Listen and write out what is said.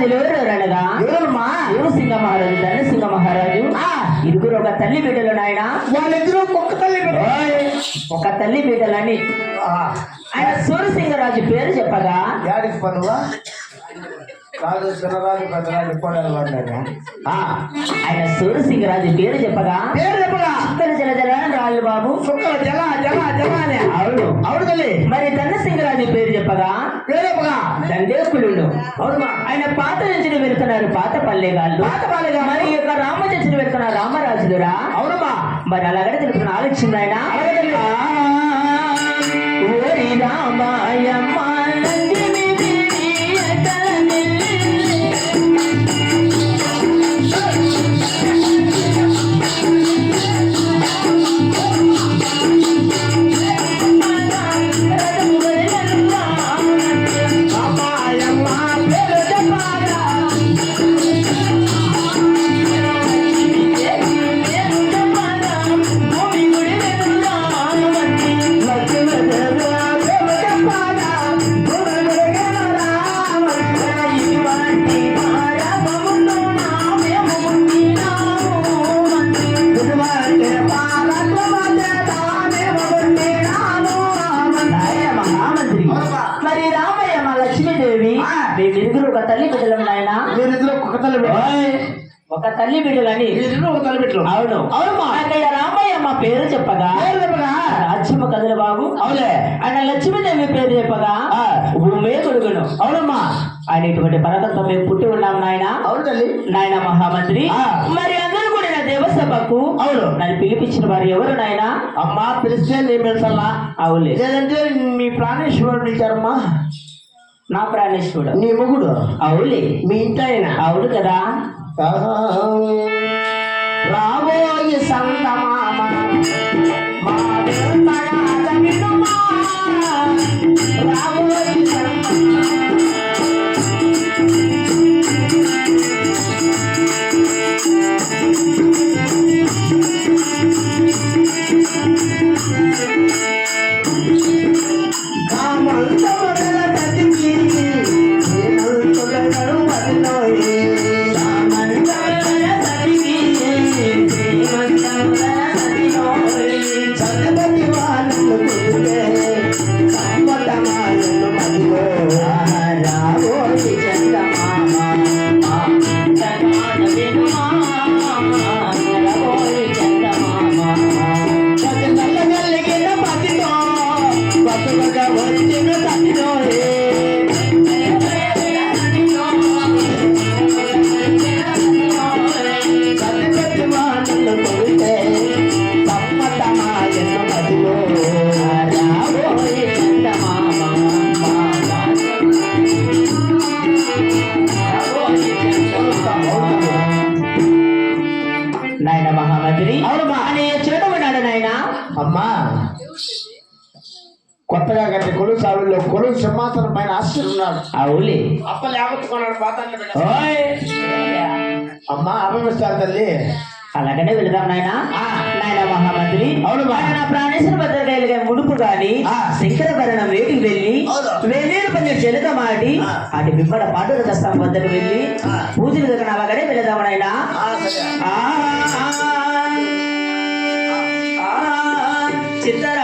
రామరాజులు ఎవరు అనగా ఎవరమ్మా సింగ మహారాజు ఇరుగురు ఒక తల్లి బిడ్డలు నాయన. వాళ్ళిద్దరూ కుక్క తల్లి. ఒక తల్లి బిడ్డలని. ఆయన సూరసింగరాజు పేరు చెప్పగా యాడికి పనువా రాజు చిన్నరాజు పెద్దరాజు ఆయన సూరసింగరాజు పేరు చెప్పగా పేరు చెప్పగా. చుక్కలు జల జల రాళ్ళు బాబు. కుక్కలు జల జల జల అవును. అవును తల్లి. మరి ధనసింగరాజు పేరు చెప్పగా పేరు చెప్పగా దండేకులు అవునమ్మా. ఆయన పాత నుంచి వెళ్తున్నారు పాత పల్లెగాళ్ళు. పాత పల్లెగా మరి ఈ యొక్క రామచంద్రుడు వెళ్తున్నారు రామరాజులురా? అవునమ్మా. మరి అలాగనే తెలుపుతున్న ఆలోచించింది ఆయన. అలాగే ఒక తల్లి బిడ్డలు నాయన. మీరిద్దరు కుక్క తల్లి. ఒక తల్లి బిడ్డలని. ఒక తల్లి బిడ్డలు. అవును. అక్కడ రామయ్య మా పేరు చెప్పగా. పేరు చెప్పగా. కదులు బాబు. అవులే. ఆయన లక్ష్మీదేవి పేరు చెప్పగా. ఆ. భూమే కొడుకును అవునమ్మా. ఆయన ఇటువంటి పర్వతంతో మేము పుట్టి ఉన్నాం నాయన. అవును తల్లి. నాయన మహామంత్రి. మరి అందరూ కూడా నా దేవసభకు అవును. నన్ను పిలిపించిన వారు ఎవరు నాయన? అమ్మా పిలిస్తే నేను పెడతానా అవులే. లేదంటే మీ ప్రాణేశ్వరుడు పిలిచారమ్మా నా ప్రాణేశ్వరుడు. నీ మొగుడు? అవులే మీ ఇంటి ఆయన అవును కదా. రాబోయి సంతమామ నాయన మహామంత్రి. అవునమ్మా. అని చూడమన్నాడు నాయన. అమ్మా. కొత్తగా కట్టిన కొలువు సావిలో కొలువు సింహాసనం పైన ఆశ్చర్యున్నాడు అవులే అప్ప లేవచ్చుకున్నాడు పాతాన్ని ఓయ్. అమ్మా అభిమిస్తారు తల్లి. అలాగనే వెళదాం నాయన నాయన మహామంత్రి అవును నా ప్రాణేశ్వర భద్రకాయలుగా ముడుపు గాని శంకరభరణం వేటికి వెళ్ళి వేలేరు పని చెలకమాడి అటు బిమ్మడ పాటలు స్థానం వద్దకు వెళ్ళి పూజలు దగ్గర అలాగనే వెళదాం నాయన చిత్తర